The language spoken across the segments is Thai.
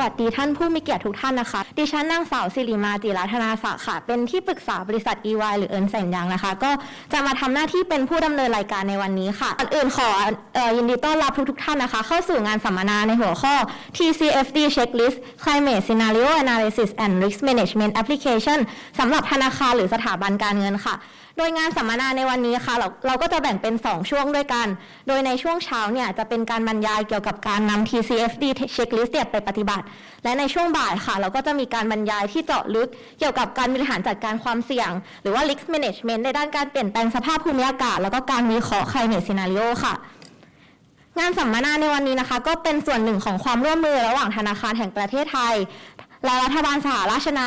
วัสดีท่านผู้มีเกียรติทุกท่านนะคะ ดิฉันนางสาวสิริมาจิรัธนาศักดิ์ค่ะ เป็นที่ปรึกษาบริษัท EY หรือเอิร์นแสงยังนะคะ ก็จะมาทำหน้าที่เป็นผู้ดำเนินรายการในวันนี้ค่ะอนอื่นขอออยินดีต้อนรับทุกๆท่านนะคะ เข้าสู่งานสัมมนาในหัวข้อ TCFD Checklist Climate Scenario Analysis and Risk Management Application สำหรับธนาคารหรือสถาบันการเงินค่ะโดยงานสัมมนาในวันนี้ค่ะเราเราก็จะแบ่งเป็น 2 ช่วงด้วยกัน โดยในช่วงเช้าเนี่ยจะเป็นการบรรยายเกี่ยวกับการนำ TCFD checklist เนี่ยไปปฏิบัติและในช่วงบ่ายค่ะ เราก็จะมีการบรรยายที่เจาะลึกเกี่ยวกับการบริหารจัดการความเสี่ยง หรือว่า risk management ในด้านการเปลี่ยนแปลงสภาพภูมิอากาศ แล้วก็การวิเคราะห์ climate scenario ค่ะ งานสัมมนาในวันนี้นะคะ ก็เป็นส่วนหนึ่งของความร่วมมือระหว่างธนาคารแห่งประเทศไทย และรัฐบาลสหราชอาณา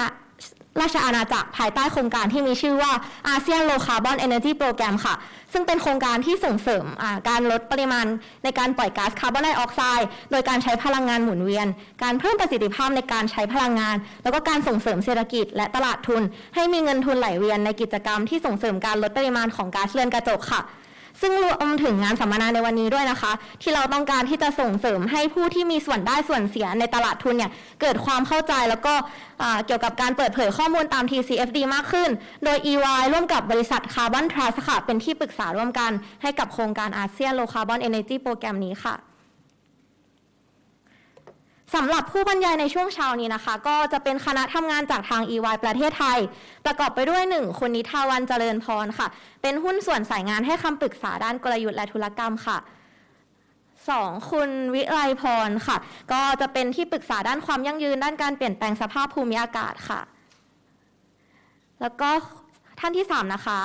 ราชอาณาจักรภายใต้โครงการที่มีชื่อว่าอาเซียนโลคาร์บอนเอเนอร์จีโปรแกรมค่ะ ซึ่งเป็นโครงการที่ส่งเสริมการลดปริมาณในการปล่อยก๊าซคาร์บอนไดออกไซด์โดยการใช้พลังงานหมุนเวียน การเพิ่มประสิทธิภาพในการใช้พลังงาน แล้วก็การส่งเสริมเศรษฐกิจและตลาดทุน ให้มีเงินทุนไหลเวียนในกิจกรรมที่ส่งเสริมการลดปริมาณของก๊าซเรือนกระจกค่ะ ซึ่งรวมถึงงานสัมมนาในวันนี้ด้วยนะคะ ที่เราต้องการที่จะส่งเสริมให้ผู้ที่มีส่วนได้ส่วนเสียในตลาดทุนเนี่ยเกิดความเข้าใจแล้วก็เกี่ยวกับการเปิดเผยข้อมูลตาม TCFD มากขึ้น โดย EY ร่วมกับบริษัท Carbon Trust ค่ะเป็นที่ปรึกษาร่วมกันให้กับโครงการอาเซียนโลคาร์บอนเอเนจีโปรแกรมนี้ค่ะ สำหรับผู้บรรยายในช่วงเช้านี้นะคะ ก็จะเป็นคณะทำงานจากทาง EY ประเทศไทย ประกอบไปด้วยหนึ่งคุณนิทาวันเจริญพรค่ะ เป็นหุ้นส่วนสายงานให้คำปรึกษาด้านกลยุทธ์และธุรกรรมค่ะสองคุณวิไลพรค่ะ ก็จะเป็นที่ปรึกษาด้านความยั่งยืน ด้านการเปลี่ยนแปลงสภาพภูมิอากาศค่ะ แล้วก็ท่านที่สามนะคะ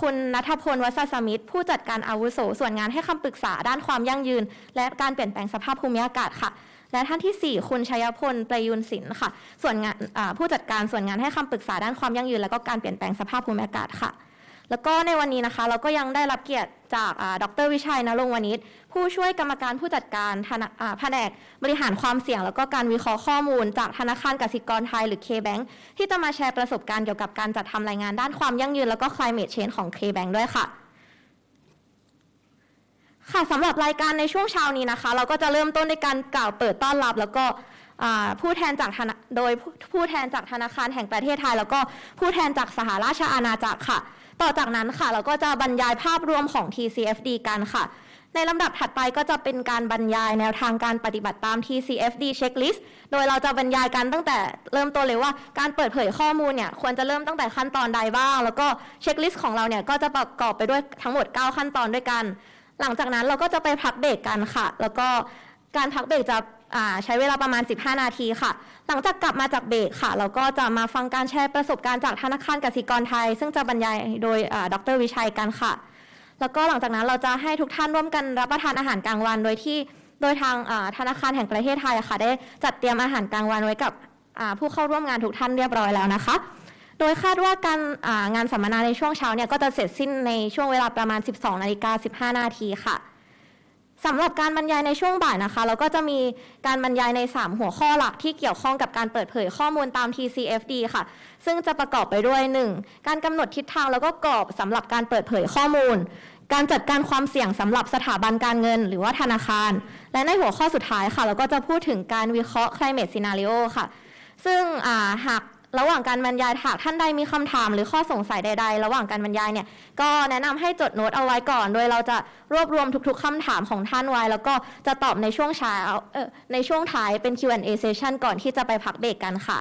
คุณนัทพลวัชสมิตรผู้จัดการอาวุโส ส่วนงานให้คำปรึกษาด้านความยั่งยืน และการเปลี่ยนแปลงสภาพภูมิอากาศค่ะ และท่านที่ 4 คุณชัยพลประยุนศิลป์ค่ะ ส่วนงานผู้จัดการส่วนงานให้คำปรึกษาด้านความยั่งยืน และก็การเปลี่ยนแปลงสภาพภูมิอากาศค่ะ แล้วก็ในวันนี้นะคะเราก็ยังได้รับเกียรติจากอ่าดรวิชัยนรงวณิชผู้ช่วยกรรมการผู้จัดการแผนกบริหารความเสี่ยง แล้วก็การวิเคราะห์ข้อมูล จากธนาคารกสิกรไทยหรือ K-Bank ที่จะมาแชร์ประสบการณ์เกี่ยวกับการจัดทำรายงานด้านความยั่งยืน แล้วก็ climate change ของ K-Bank ด้วยค่ะค่ะสำหรับรายการในช่วงเช้านี้นะคะ เราก็จะเริ่มต้นด้วยการกล่าวเปิดต้อนรับ แล้วก็ผู้แทนจากโดยผู้ผู้แทนจากธนาคารแห่งประเทศไทย แล้วก็ผู้แทนจากสหราชอาณาจักรค่ะ ต่อจากนั้นค่ะเราก็จะบรรยายภาพรวมของ TCFD กันค่ะ ในลำดับถัดไปก็จะเป็นการบรรยายแนวทางการปฏิบัติตาม TCFD checklist โดยเราจะบรรยายกันตั้งแต่เริ่มต้นเลยว่าการเปิดเผยข้อมูลเนี่ยควรจะเริ่มตั้งแต่ขั้นตอนใดบ้าง แล้วก็เช็คลิสต์ของเราเนี่ยก็จะประกอบไปด้วยทั้งหมด 9 ขั้นตอนด้วยกัน หลังจากนั้นเราก็จะไปพักเบรกกันค่ะ แล้วก็การพักเบรกจะ ใช้เวลาประมาณ 15 นาทีค่ะ หลังจากกลับมาจากเบรกค่ะ เราก็จะมาฟังการแชร์ประสบการณ์จากธนาคารกสิกรไทย ซึ่งจะบรรยายโดยดรวิชัยกันค่ะ แล้วก็หลังจากนั้นเราจะให้ทุกท่านร่วมกันรับประทานอาหารกลางวัน โดยที่โดยทางธนาคารแห่งประเทศไทยค่ะ ได้จัดเตรียมอาหารกลางวันไว้กับผู้เข้าร่วมงานทุกท่านเรียบร้อยแล้วนะคะ โดยคาดว่าการงานสัมมนาในช่วงเช้าเนี่ยก็จะเสร็จสิ้นในช่วงเวลาประมาณ 12นาฬิกา15 นาทีค่ะ สำหรับการบรรยายในช่วงบ่ายนะคะ เราก็จะมีการบรรยายใน 3 หัวข้อหลักที่เกี่ยวข้องกับการเปิดเผยข้อมูลตาม TCFD ค่ะ ซึ่งจะประกอบไปด้วย 1. การกำหนดทิศทางแล้วก็กรอบสำหรับการเปิดเผยข้อมูล การจัดการความเสี่ยงสำหรับสถาบันการเงิน หรือว่าธนาคาร และในหัวข้อสุดท้ายค่ะ เราก็จะพูดถึงการวิเคราะห์ climate scenario ค่ะ ซึ่งหาก ระหว่างการบรรยายหากท่านใดมีคำถามหรือข้อสงสัยใด ๆ ระหว่างการบรรยายเนี่ยก็แนะนำให้จดโน้ตเอาไว้ก่อน โดยเราจะรวบรวมทุกๆคำถามของท่านไว้ แล้วก็จะตอบในช่วงเช้าในช่วงท้ายเป็น Q&A session ก่อนที่จะไปพักเบรกกันค่ะ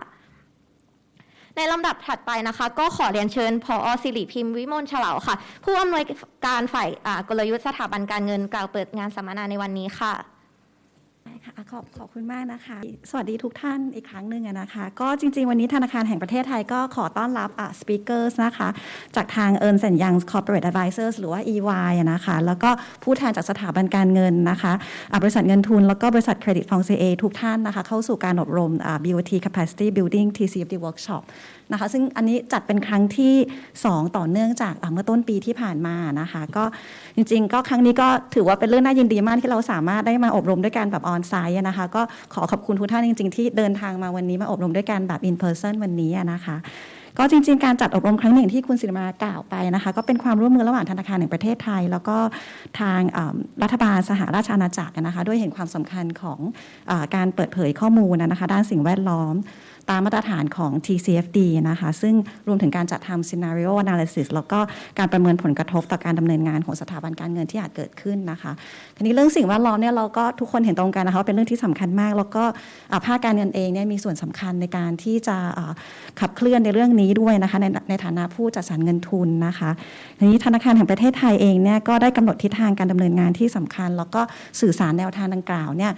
ในลำดับถัดไปนะคะ ก็ขอเรียนเชิญพอสิริพิมพ์วิมลเฉลาค่ะ ผู้อำนวยการฝ่ายกลยุทธ์สถาบันการเงินกล่าวเปิดงานสัมมนาในวันนี้ค่ะ ค่ะขอบขอบคุณมากนะคะ สวัสดีทุกท่านอีกครั้งหนึ่งนะคะ ก็จริง ๆ วันนี้ธนาคารแห่งประเทศไทยก็ขอต้อนรับอะสปีกเกอร์สนะคะ จากทาง e a r n s Young Corporate Advisors หรือว่า EY นะคะ แล้วก็ผู้แทนจากสถาบันการเงินนะคะอะบริษัทเงินทุน แล้วก็บริษัทเครดิตฟองเซทุกท่านนะคะ เข้าสู่การอบรมอะ BOT Capacity Building TCFD Workshop นะคะซึ่งอันนี้จัดเป็นครั้งที่ 2 ต่อเนื่องจากเมื่อต้นปีที่ผ่านมานะคะ ก็จริง ๆ ก็ครั้งนี้ก็ถือว่าเป็นเรื่องน่ายินดีมากที่เราสามารถได้มาอบรมด้วยกันแบบออนไซต์นะคะก็ขอขอบคุณทุกท่านจริง ๆ ที่เดินทางมาวันนี้มาอบรมด้วยกันแบบ in person วันนี้นะคะก็จริง ๆ การจัดอบรมครั้งหนึ่งที่คุณศิริมากล่าวไปนะคะ ก็เป็นความร่วมมือระหว่างธนาคารแห่งประเทศไทย แล้วก็ทางรัฐบาลสหราชอาณาจักรนะคะด้วยเห็นความสำคัญของอการเปิดเผยข้อมูลนะคะ ด้านสิ่งแวดล้อม ตามมาตรฐานของ TCFD นะคะ ซึ่งรวมถึงการจัดทำ scenario analysis แล้วก็การประเมินผลกระทบต่อการดำเนินงานของสถาบันการเงินที่อาจเกิดขึ้นนะคะทีนี้เรื่องสิ่งแวดล้อมเนี่ยเราก็ทุกคนเห็นตรงกันนะคะเป็นเรื่องที่สำคัญมาก แล้วก็ภาคการเงินเองเนี่ยมีส่วนสำคัญในการที่จะขับเคลื่อนในเรื่องนี้ด้วยนะคะในในฐานะผู้จัดสรรเงินทุนนะคะทีนี้ธนาคารแห่งประเทศไทยเองเนี่ยก็ได้กำหนดทิศทางการดำเนินงานที่สำคัญ แล้วก็สื่อสารแนวทางดังกล่าวเนี่ย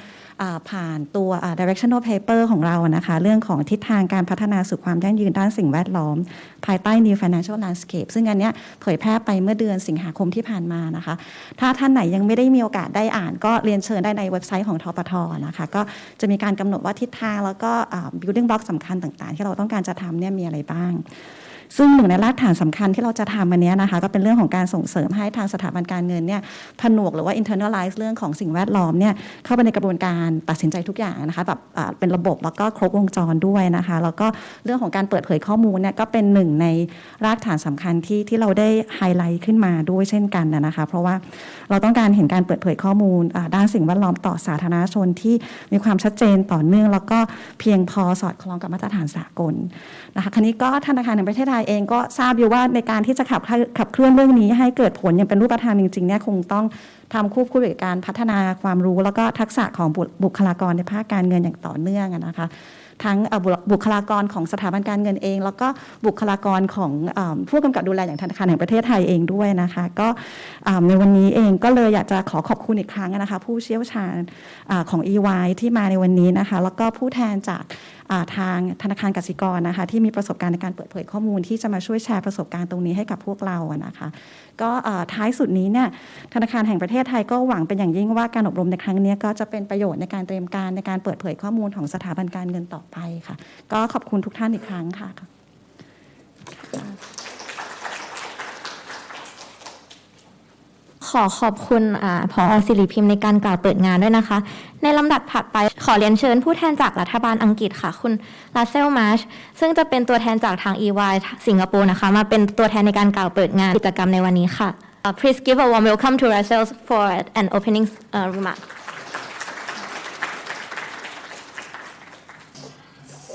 ผ่านตัว directional paper ของเรานะคะ เรื่องของทิศทางการพัฒนาสู่ความยั่งยืนด้านสิ่งแวดล้อม ภายใต้ New Financial Landscape ซึ่งอันเนี้ยเผยแพร่ไปเมื่อเดือนสิงหาคมที่ผ่านมานะคะ ถ้าท่านไหนยังไม่ได้มีโอกาสได้อ่าน ก็เรียนเชิญได้ในเว็บไซต์ของทปทนะคะ ก็จะมีการกำหนดว่าทิศทางแล้วก็ building block สำคัญต่างๆ ที่เราต้องการจะทำเนี่ยมีอะไรบ้าง ซึ่งหนึ่งในรากฐานสำคัญที่เราจะทำอันนี้นะคะก็เป็นเรื่องของการส่งเสริมให้ทางสถาบันการเงินเนี่ยผนวกหรือว่า internalize เรื่องของสิ่งแวดล้อมเนี่ยเข้าไปในกระบวนการตัดสินใจทุกอย่างนะคะแบบเป็นระบบแล้วก็ครบวงจรด้วยนะคะแล้วก็เรื่องของการเปิดเผยข้อมูลเนี่ยก็เป็นหนึ่งในรากฐานสำคัญที่ที่เราได้ไฮไลท์ขึ้นมาด้วยเช่นกันนะคะ เพราะว่าเราต้องการเห็นการเปิดเผยข้อมูลด้านสิ่งแวดล้อมต่อสาธารณชนที่มีความชัดเจนต่อเนื่อง แล้วก็เพียงพอสอดคล้องกับมาตรฐานสากลนะคะคราวนี้ก็ธนาคารแห่งประเทศไทยเองก็ทราบอยู่ว่าในการที่จะขับขับเคลื่อนเรื่องนี้ให้เกิดผลอย่างเป็นรูปธรรมจริงๆเนี่ยคงต้องทำควบคู่กับการพัฒนาความรู้ แล้วก็ทักษะของบุบุคลากรในภาคการเงินอย่างต่อเนื่องนะคะทั้งบุคลากรของสถาบันการเงินเอง แล้วก็บุคลากรของผู้กำกับดูแลอย่างธนาคารแห่งประเทศไทยเองด้วยนะคะก็ในวันนี้เองก็เลยอยากจะขอขอบคุณอีกครั้งนะคะ ผู้เชี่ยวชาญอาของ EY ที่มาในวันนี้นะคะ แล้วก็ผู้แทนจาก ทางธนาคารกสิกรนะคะที่มีประสบการณ์ในการเปิดเผยข้อมูล ที่จะมาช่วยแชร์ประสบการณ์ตรงนี้ให้กับพวกเราอะนะคะก็ท้ายสุดนี้เนี่ยธนาคารแห่งประเทศไทยก็หวังเป็นอย่างยิ่งว่าการอบรมในครั้งนี้ก็จะเป็นประโยชน์ในการเตรียมการในการเปิดเผยข้อมูลของสถาบันการเงินต่อไปค่ะ ก็ขอบคุณทุกท่านอีกครั้งค่ะ ขอขอบคุณอาผอสิริพิมพ์ในการกล่าวเปิดงานด้วยนะคะ ในลำดับถัดไปขอเรียนเชิญผู้แทนจากรัฐบาลอังกฤษค่ะ คุณลาเซลมาชซึ่งจะเป็นตัวแทนจากทาง EY สิงคโปร์นะคะ มาเป็นตัวแทนในการกล่าวเปิดงานกิจกรรมในวันนี้ค่ะ Uh, Please give a warm welcome to Russell for an opening uh, remark.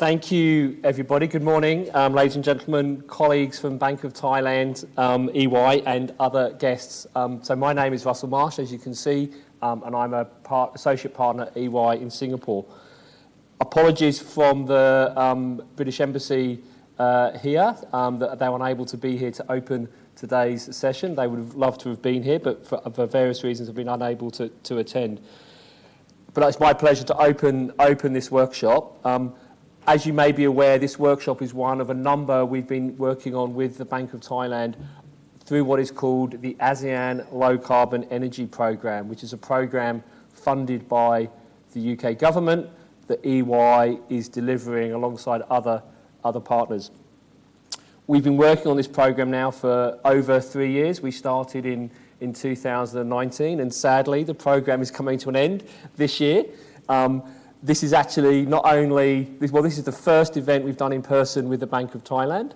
Thank you, everybody. Good morning, um, ladies and gentlemen, colleagues from Bank of Thailand, um, EY, and other guests. Um, so my name is Russell Marsh, as you can see, and I'm a part, associate partner at EY in Singapore. Apologies from the British Embassy uh, here that they were unable to be here to open today's session. They would have loved to have been here, but for, various reasons have been unable to, to attend. But it's my pleasure to open, open this workshop. As you may be aware, this workshop is one of a number we've been working on with the Bank of Thailand through what is called the ASEAN Low Carbon Energy Programme, which is a programme funded by the UK government that EY is delivering alongside other, other partners. We've been working on this programme now for over three years. We started in, in 2019, and sadly, the programme is coming to an end this year. Um, this is actually not only, well, this is the first event we've done in person with the Bank of Thailand.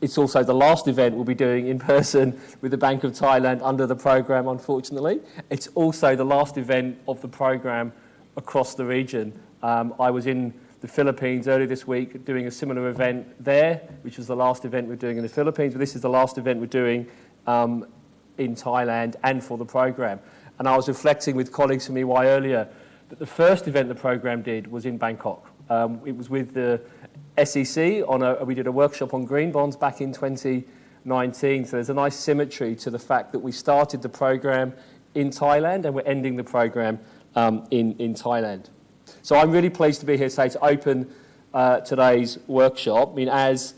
It's also the last event we'll be doing in person with the Bank of Thailand under the programme, unfortunately. It's also the last event of the programme across the region. Um, I was in the Philippines earlier this week doing a similar event there, which was the last event we're doing in the Philippines, but this is the last event we're doing um, in Thailand and for the programme. And I was reflecting with colleagues from EY earlier that the first event the programme did was in Bangkok. Um, it was with the SEC on a, we did a workshop on green bonds back in 2019. So there's a nice symmetry to the fact that we started the programme in Thailand and we're ending the programme um, in, in Thailand. So I'm really pleased to be here today to open uh, today's workshop. I mean, as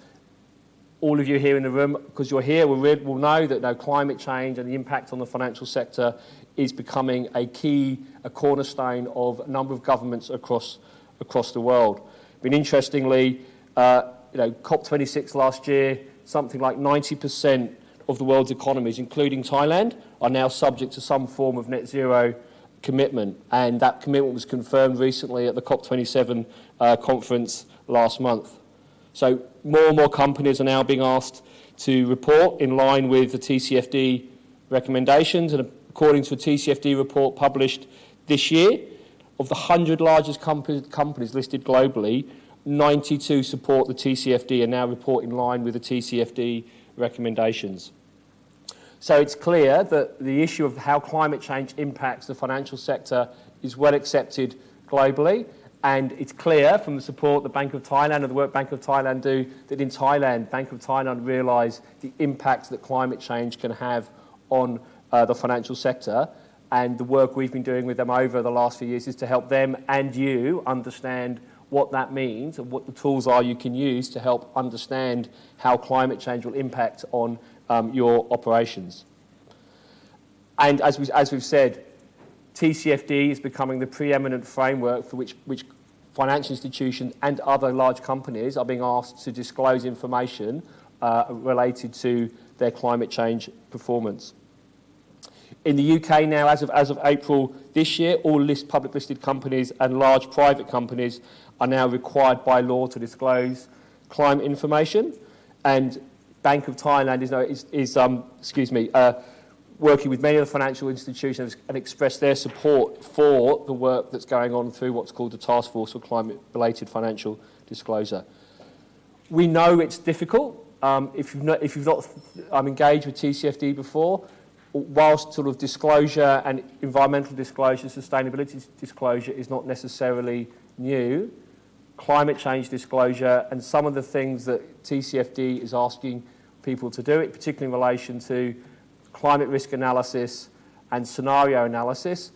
all of you here in the room, because you're here, will, will know that no, climate change and the impact on the financial sector is becoming a key, a cornerstone of a number of governments across, across the world. I mean, interestingly, uh, you know, COP26 last year, something like 90% of the world's economies, including Thailand, are now subject to some form of net zero commitment. And that commitment was confirmed recently at the COP27 uh, conference last month. So more and more companies are now being asked to report in line with the TCFD recommendations. And according to a TCFD report published this year, of the 100 largest compa- companies listed globally, 92 support the TCFD and now report in line with the TCFD recommendations. So it's clear that the issue of how climate change impacts the financial sector is well accepted globally. And it's clear from the support the Bank of Thailand and the work Bank of Thailand do that in Thailand, Bank of Thailand realise the impact that climate change can have on the financial sector. And the work we've been doing with them over the last few years is to help them and you understand what that means and what the tools are you can use to help understand how climate change will impact on um, your operations. And as, we, as we've said, TCFD is becoming the preeminent framework for which, which financial institutions and other large companies are being asked to disclose information uh, related to their climate change performance. In the UK now, as of, as of April this year, all list, public listed companies and large private companies are now required by law to disclose climate information. And Bank of Thailand is, is, um, excuse me, uh, working with many of the financial institutions and express their support for the work that's going on through what's called the Task Force for Climate-Related Financial Disclosure. We know it's difficult. Um, if, you've not, if you've not um, engaged with TCFD before, whilst sort of disclosure and environmental disclosure, sustainability disclosure is not necessarily new, climate change disclosure and some of the things that TCFD is asking people to do, it particularly in relation to climate risk analysis and scenario analysis,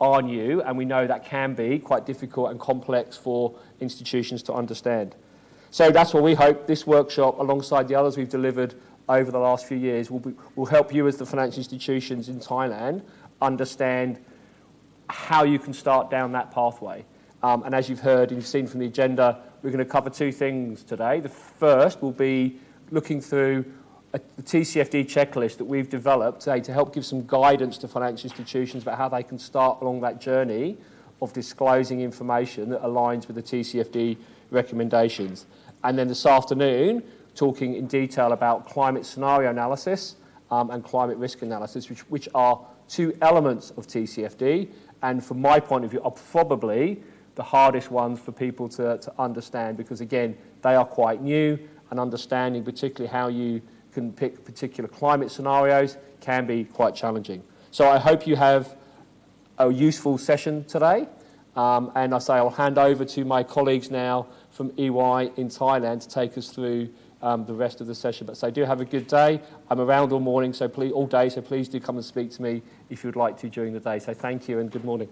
are new, and we know that can be quite difficult and complex for institutions to understand. So that's what we hope this workshop, alongside the others we've delivered over the last few years, will, be, will help you as the financial institutions in Thailand understand how you can start down that pathway. Um, and as you've heard and you've seen from the agenda, we're going to cover two things today. The first will be looking through a, the TCFD checklist that we've developed today to help give some guidance to financial institutions about how they can start along that journey of disclosing information that aligns with the TCFD recommendations. And then this afternoon, talking in detail about climate scenario analysis um, and climate risk analysis, which, which are two elements of TCFD, and from my point of view, are probably the hardest ones for people to, to understand because, again, they are quite new, and understanding particularly how you can pick particular climate scenarios can be quite challenging. So I hope you have a useful session today. Um, and I say I'll hand over to my colleagues now from EY in Thailand to take us through um, the rest of the session. But so do have a good day. I'm around all morning, so please, all day, so please do come and speak to me if you'd like to during the day. So thank you and good morning.